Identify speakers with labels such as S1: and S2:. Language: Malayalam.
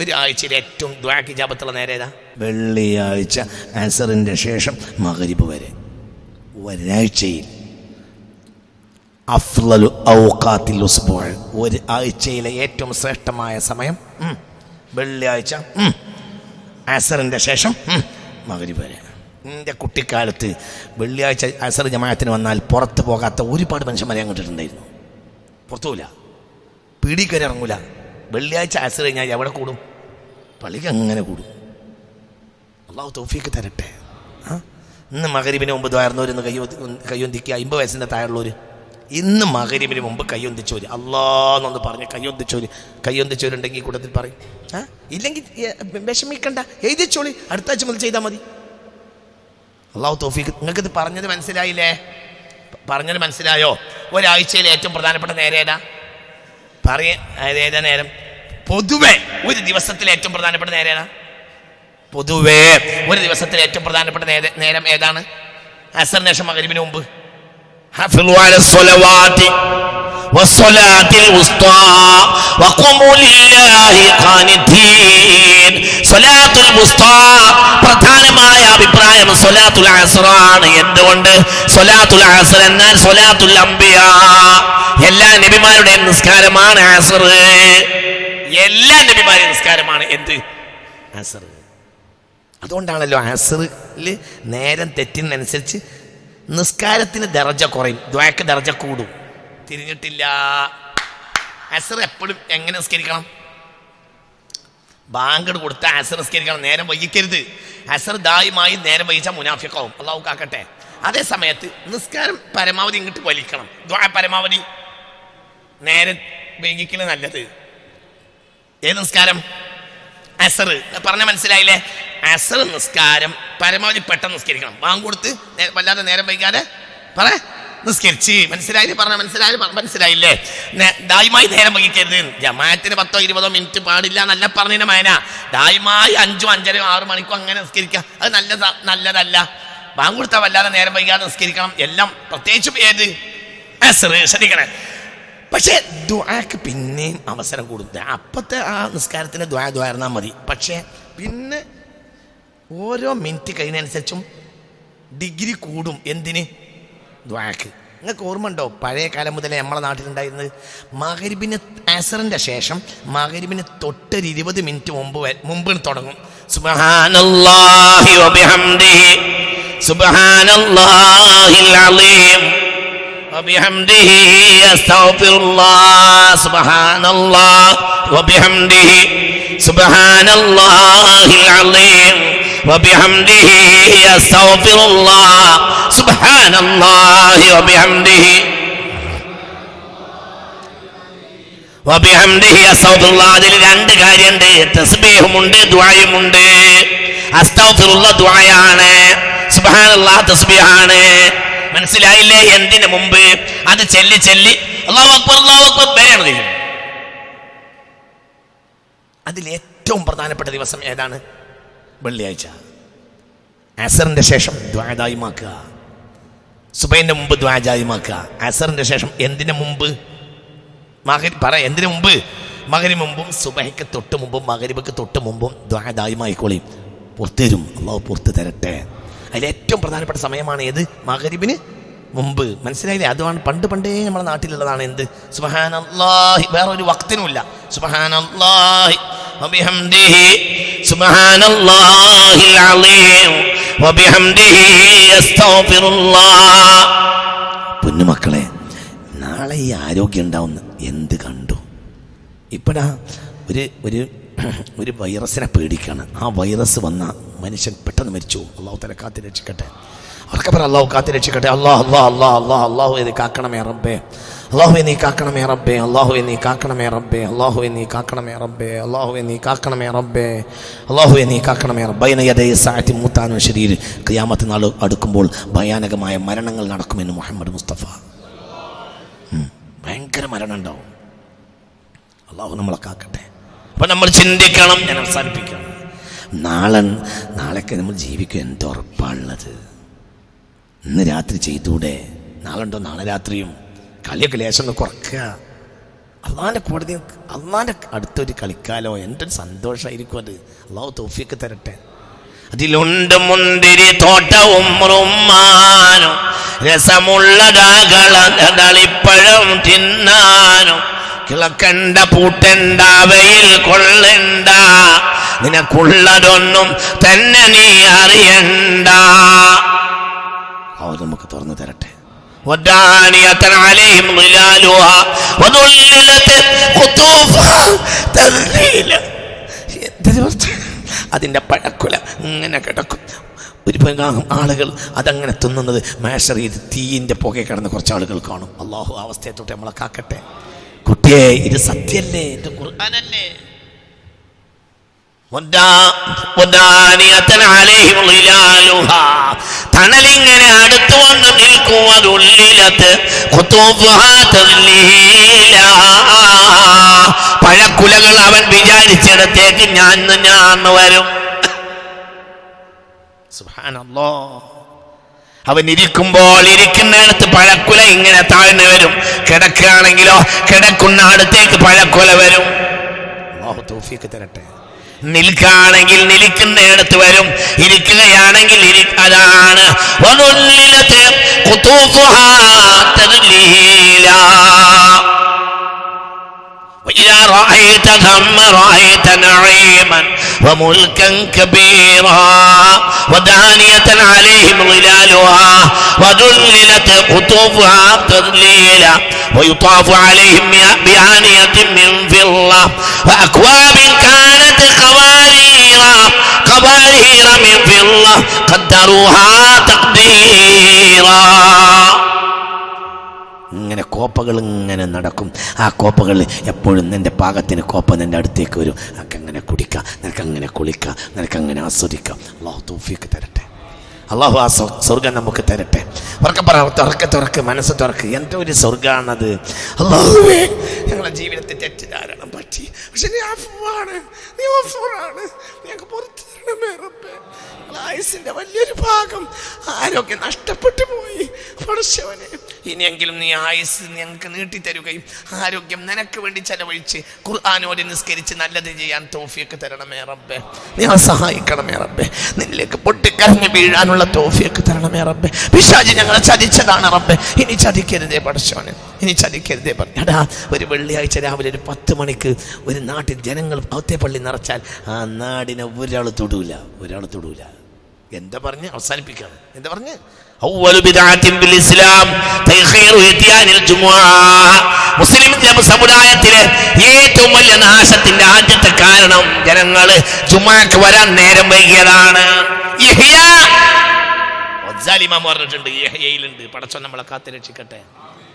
S1: ഒരു ഏറ്റവും ദ്വാക്കി ജാപത്തുള്ള നേരെ ഏതാ?
S2: വെള്ളിയാഴ്ച അസറിന്റെ ശേഷം മകരിബ് വരെ. ഒരാഴ്ചയിൽ. അഫ്ലലു ഔഖാത്തിൽ ഉസ്ബോൾ
S1: ഒരു ആഴ്ചയിലെ ഏറ്റവും ശ്രേഷ്ഠമായ സമയം വെള്ളിയാഴ്ച അസറിന്റെ ശേഷം
S2: മകരിബ് വരെ.
S1: എന്റെ കുട്ടിക്കാലത്ത് വെള്ളിയാഴ്ച അസർ ജമാഅത്തിന് വന്നാൽ പുറത്ത് പോകാത്ത ഒരുപാട് മനുഷ്യന്മാരെ അങ്ങോട്ടിട്ടുണ്ടായിരുന്നു പുറത്തുമില്ല. പിടിക്കരിറങ്ങൂല വെള്ളിയാഴ്ച അസർ കഴിഞ്ഞാൽ എവിടെ കൂടും? പള്ളിക്ക് അങ്ങനെ കൂടും. അള്ളാഹു തൗഫീക്ക് തരട്ടെ. ഇന്ന് മകരിബിന് മുമ്പ് ദ്വാർന്നവരൊന്ന് കയ്യോ കയ്യൊന്തിക്കുക അമ്പത് വയസ്സിന്റെ താഴെയുള്ളവർ ഇന്ന് മകരിബിന് മുമ്പ് കയ്യൊന്തിച്ചോര് അള്ളാന്നൊന്ന് പറഞ്ഞ് കയ്യൊന്തിച്ചോര് കയ്യൊന്തിച്ചോരുണ്ടെങ്കിൽ കൂട്ടത്തിൽ പറയും. ആ? ഇല്ലെങ്കിൽ വിഷമിക്കണ്ട. എഴുതിച്ചോളി. അടുത്ത ആഴ്ച മുതൽ ചെയ്താൽ മതി. അള്ളാഹു തോഫീക്ക്. നിങ്ങൾക്കിത് പറഞ്ഞത് മനസ്സിലായില്ലേ? പറഞ്ഞത് മനസ്സിലായോ? ഒരാഴ്ചയിൽ ഏറ്റവും പ്രധാനപ്പെട്ട നേരേതാ പറയേതാ പറയ. ഏതാ നേരം? പൊതുവെ ഒരു ദിവസത്തിലെ ഏറ്റവും പ്രധാനപ്പെട്ട നേരം ഏതാ പൊതുവേ ഒരു ദിവസത്തിലെ ഏറ്റവും പ്രധാനപ്പെട്ട നേര- നേരം ഏതാണ് അസറിന് ശേഷം മകരിബിന് മുമ്പ് حافظوا على الصلوات والصلاة الوسطى وقوموا لله قانتين صلاة الوسطى പ്രധാനമായ അഭിപ്രായം സൊലാത്തുൽ അസറാണ് എന്തുകൊണ്ട് സൊലാത്തുൽ അസർ എന്നാൽ സൊലാത്തുൽ അംബിയ എല്ലാ നബിമാരുടെയും നിസ്കാരമാണ് അസർ എല്ലാ നബിമാരെ നിസ്കാരമാണ്. എന്ത്? ആസർ. അതുകൊണ്ടാണല്ലോ ആസറിൽ നേരം തെറ്റിനനുസരിച്ച് നിസ്കാരത്തിന് ദർജ കുറയും. ദ്വയക്ക ദർജ കൂടും. തിരിഞ്ഞിട്ടില്ല. അസർ എപ്പോഴും എങ്ങനെ നിസ്കരിക്കണം? ബാങ്കട് കൊടുത്ത അസർ നിസ്കരിക്കണം. നേരം വൈകിക്കരുത്. അസർ ദായുമായി നേരം വൈകിച്ചാൽ മുനാഫിക്കാവും. അള്ളാഹു കാക്കട്ടെ. അതേ സമയത്ത് നിസ്കാരം പരമാവധി ഇങ്ങോട്ട് വലിക്കണം. ദ്വാ പരമാവധി നേരം വൈകിക്കൽ നല്ലത്. ഏത് നിസ്കാരം? അസർ. പറഞ്ഞ മനസ്സിലായില്ലേ? അസർ നിസ്കാരം പരമാവധി പെട്ടെന്ന് നിസ്കരിക്കണം. ബാങ്ക് കൊടുത്ത് വല്ലാതെ നേരം വൈകാതെ പറ. നിസ്കരിച്ച്. മനസ്സിലായില്ലേ? പറഞ്ഞ മനസ്സിലായി മനസ്സിലായില്ലേ? ദായമായി നേരം വഹിക്കരുത് ജമായത്തിന് പത്തോ ഇരുപതോ മിനിറ്റ് പാടില്ല നല്ല പറഞ്ഞതിന് മേന. ദായുമായി അഞ്ചോ അഞ്ചരയോ ആറു മണിക്കോ അങ്ങനെ നിസ്കരിക്കുക. അത് നല്ലതാ നല്ലതല്ല. ബാങ്ക് കൊടുത്താൽ വല്ലാതെ നേരം വൈകാതെ നിസ്കരിക്കണം. എല്ലാം പ്രത്യേകിച്ചും ഏത്? ശ്രദ്ധിക്കണേ. പക്ഷേ ദ്വാക്ക് പിന്നെയും അവസരം കൂടും ദാ അപ്പത്തെ ആ നിസ്കാരത്തിന് ദ്വാ ദ്വായിരുന്നാൽ മതി. പക്ഷേ പിന്നെ ഓരോ മിനിറ്റ് കഴിയുന്നതനുസരിച്ചും ഡിഗ്രി കൂടും. എന്തിന്? ദ്വാക്ക് നിങ്ങൾക്ക് ഓർമ്മ ഉണ്ടോ പഴയ കാലം മുതലേ നമ്മളെ നാട്ടിലുണ്ടായിരുന്നത് മകരിബിന് ആസറിന്റെ ശേഷം മകരിബിന് തൊട്ടൊരു ഇരുപത് മിനിറ്റ് മുമ്പ് മുമ്പ് തുടങ്ങും. സുബ്ഹാനല്ലാഹി സുബ്ഹാനല്ലാഹിൽ അലീം. وبحمده أستغفر الله سبحان الله وبحمده سبحان الله العظيم وبحمده أستغفر الله سبحان الله وبحمده വബിഹംദിഹി അസ്തഗ്ഫിറുല്ലാഹ് അതിൽ രണ്ട് കാര്യമുണ്ട് തസ്ബീഹുമുണ്ട് ദുആയുമുണ്ട് അസ്തഗ്ഫിറുള്ള ദുആയാണ് സുബ്ഹാനല്ലാഹ് തസ്ബീഹാണ് മനസ്സിലായില്ലേ? എന്തിനു മുമ്പ്? അത് ചെല്ലി ചെല്ലി. അല്ലാഹു അക്ബർ അക്ബർ. വരെയാണ് അതിൽ ഏറ്റവും പ്രധാനപ്പെട്ട ദിവസം ഏതാണ്? വെള്ളിയാഴ്ച. അസറിന്റെ ശേഷം ദ്വാദായിമാക്കുക സുബൈന്റെ മുമ്പ് ദ്വാജായിമാക്കുക അസറിന്റെ ശേഷം എന്തിനു മുമ്പ്? മകരി പറ എന്തിനു മുമ്പ്? മകരി മുമ്പും സുബഹയ്ക്ക് തൊട്ട് മുമ്പും മകരിബക്ക് തൊട്ട് മുമ്പും ദ്വാദായുമായിക്കോളിയും പുറത്തു തരും. അള്ളാഹു പുറത്ത് തരട്ടെ. അതിൽ ഏറ്റവും പ്രധാനപ്പെട്ട സമയമാണ് ഏത്? മകരിബിന് മുമ്പ്. മനസ്സിലായില്ലേ? അതുമാണ് പണ്ട് പണ്ടേ നമ്മുടെ നാട്ടിലുള്ളതാണ് എന്ത്? സുബഹാനല്ലാഹി. വേറെ ഒരു വക്തിനുമില്ല. സുബഹാനല്ലാഹി വബിഹംദിഹി സുബഹാനല്ലാഹിൽ അലീം. വബിഹംദിഹി പൊന്നു മക്കളെ നാളെ ഈ ആരോഗ്യം ഉണ്ടാവുന്ന എന്ത് കണ്ടു? ഇപ്പോഴാ ഒരു ഒരു ഒരു വൈറസിനെ പേടിക്കാണ്. ആ വൈറസ് വന്ന മനുഷ്യൻ പെട്ടെന്ന് മരിച്ചു. അള്ളാഹു തല കാത്തി രക്ഷിക്കട്ടെ. അവർക്ക് പറ അള്ളാഹു കാത്തി രക്ഷിക്കട്ടെ. അള്ളാഹ് അള്ളാഹ് അള്ളാഹ് അള്ളാഹ് അള്ളാഹു ഇത് കാക്കണമേ റബ്ബേ. അള്ളാഹു നീ കാക്കണമേ റബ്ബേ. അള്ളാഹു നീ കാക്കണമേ റബ്ബേ. അള്ളാഹു നീ കാക്കണമേ റബ്ബേ. അള്ളാഹു നീ കാക്കണമേ റബ്ബേ. അള്ളാഹു നീ കാക്കണമേ റബ്ബൈനയതേ സാറ്റി മൂത്താനും ശരീർ ക്രിയാമത്ത് നാൾ അടുക്കുമ്പോൾ ഭയാനകമായ മരണങ്ങൾ നടക്കുമെന്ന് മുഹമ്മദ് മുസ്തഫ. ഭയങ്കര മരണം ഉണ്ടാവും. അള്ളാഹു നമ്മളെ കാക്കട്ടെ. അപ്പൊ നമ്മൾ ചിന്തിക്കണം. ഞാൻ അവസാനിപ്പിക്കണം നാളെ നാളെയൊക്കെ നമ്മൾ ജീവിക്കും. എന്തുറപ്പാണുള്ളത് ഇന്ന് രാത്രി ചെയ്തൂടെ നാളെ ഉണ്ടോ നാളെ രാത്രിയും. കളിയൊക്കെ ലേശം ഒന്ന് കുറക്കുക അള്ളാന്റെ കോടതി അള്ളാന്റെ അടുത്തൊരു കളിക്കാലോ? എന്റെ ഒരു സന്തോഷമായിരിക്കും അത്. അള്ളാഹു തോഫിയൊക്കെ തരട്ടെ.
S2: അതിലുണ്ട് മുന്തിരി തോട്ടവും രസമുള്ളതാകളിപ്പഴം തിന്നാനും. കിളക്കണ്ട പൂട്ടണ്ട വെയിൽ കൊള്ളണ്ട നിനക്കുള്ളതൊന്നും തന്നെ നീ അറിയണ്ട
S1: അത് നമുക്ക് തുറന്നു തരട്ടെ
S2: ودانية عليهم ظلالها وذللت قطوفها تذليلا
S1: എന്തൊരു വർത്ത- അതിൻ്റെ പഴക്കുല ഇങ്ങനെ കിടക്കും ഒരു ഭാഗം ആളുകൾ അതങ്ങനെ തിന്നുന്നത് മേഷർ ചെയ്ത് തീയിൻ്റെ പുക കിടന്ന് കുറച്ച് ആളുകൾ കാണും അള്ളാഹു ആ അവസ്ഥയെ തൊട്ട് നമ്മളെ കാക്കട്ടെ കുട്ടിയെ ഇത് സത്യല്ലേ? എന്റെ ഖുർആാനല്ലേ?
S2: തണലിങ്ങനെ അടുത്തു വന്ന് നിൽക്കും അതുള്ളിലത്ത് പഴക്കുലകൾ അവൻ വിചാരിച്ചിടത്തേക്ക് ഞാൻ ഞാൻ വരും.
S1: സുഹാനല്ലോ
S2: അവൻ ഇരിക്കുമ്പോൾ ഇരിക്കുന്നിടത്ത് പഴക്കുല ഇങ്ങനെ താഴ്ന്നു വരും. കിടക്കുകയാണെങ്കിലോ കിടക്കുന്ന അടുത്തേക്ക് പഴക്കുല വരും.
S1: തരട്ടെ.
S2: നിൽക്കുകയാണെങ്കിൽ നിൽക്കുന്നിടത്ത് വരും. ഇരിക്കുകയാണെങ്കിൽ ഇരി- അതാണ്. رأيت ثم رأيت نعيما وملكا كبيرا ودانية عليهم ظلالها وذللت قطوفها تذليلا ويطاف عليهم بآنية من فضة وأكواب كانت قواريرا قوارير من فضة قدروها تقديرا.
S1: ഇങ്ങനെ കോപ്പകൾ ഇങ്ങനെ നടക്കും. ആ കോപ്പകൾ എപ്പോഴും നിന്റെ പാകത്തിന് കോപ്പ നിന്റെ അടുത്തേക്ക് വരും. അങ്ങനെ കുടിക്കാം നിനക്ക് അങ്ങനെ കുളിക്കാം നിനക്ക് അങ്ങനെ ആസ്വദിക്കാം. അള്ളാഹു തൗഫീക്ക് തരട്ടെ. അള്ളാഹു ആ സ്വ- സ്വർഗം നമുക്ക് തരട്ടെ. ഉറക്കെ പറ തുറക്കെ തുറക്ക് മനസ്സ് തുറക്ക്. എന്റെ ഒരു സ്വർഗമാണത് അള്ളാഹുവേ ഞങ്ങളുടെ ജീവിതത്തിൽ തെറ്റിദ്ധാരണം പറ്റി പക്ഷെ നീ നീ ഞങ്ങൾക്ക് പുറത്തു തരണമേ റബ്ബേ ആയുസിന്റെ വലിയൊരു ഭാഗം ആരോഗ്യം നഷ്ടപ്പെട്ടു പോയി. പഠിച്ചവനെ ഇനിയെങ്കിലും നീ ആയുസ് ഞങ്ങൾക്ക് നീട്ടിത്തരുകയും ആരോഗ്യം നിനക്ക് വേണ്ടി ചെലവഴിച്ച് ഖുർആാനോട് നിസ്കരിച്ച് നല്ലത് ചെയ്യാൻ തോഫിയൊക്കെ തരണമേ റബ്ബേ. നീ ആ സഹായിക്കണമേ റബ്ബേ. നിന്നിലേക്ക് പൊട്ടിക്കരഞ്ഞ് വീഴാനുള്ള തോഫിയൊക്കെ തരണമേ റബ്ബേ. പിശാജി ഞങ്ങളെ ചതിച്ചതാണ് റബ്ബേ. ഇനി ചതിക്കരുതേ പടച്ചവനെ. ഇനി ചലിക്കരുതേ പറഞ്ഞടാ ഒരു വെള്ളിയാഴ്ച രാവിലെ ഒരു പത്ത് മണിക്ക് ഒരു നാട്ടിൽ ജനങ്ങൾ അവത്തെ പള്ളി നിറച്ചാൽ ആ നാടിനെ ഒരാൾ തൊടൂല ഒരാൾ തൊടൂല. എന്താ പറഞ്ഞ്? അവസാനിപ്പിക്കാം എന്താ പറഞ്ഞ്?
S2: മുസ്ലിം സമുദായത്തിലെ ഏറ്റവും വലിയ നാശത്തിന്റെ ആദ്യത്തെ കാരണം ജനങ്ങൾ ജുമാക്ക് വരാൻ നേരം വൈകിയതാണ്.
S1: പറഞ്ഞിട്ടുണ്ട് പടച്ചോ നമ്മളെ കാത്തിരക്ഷിക്കട്ടെ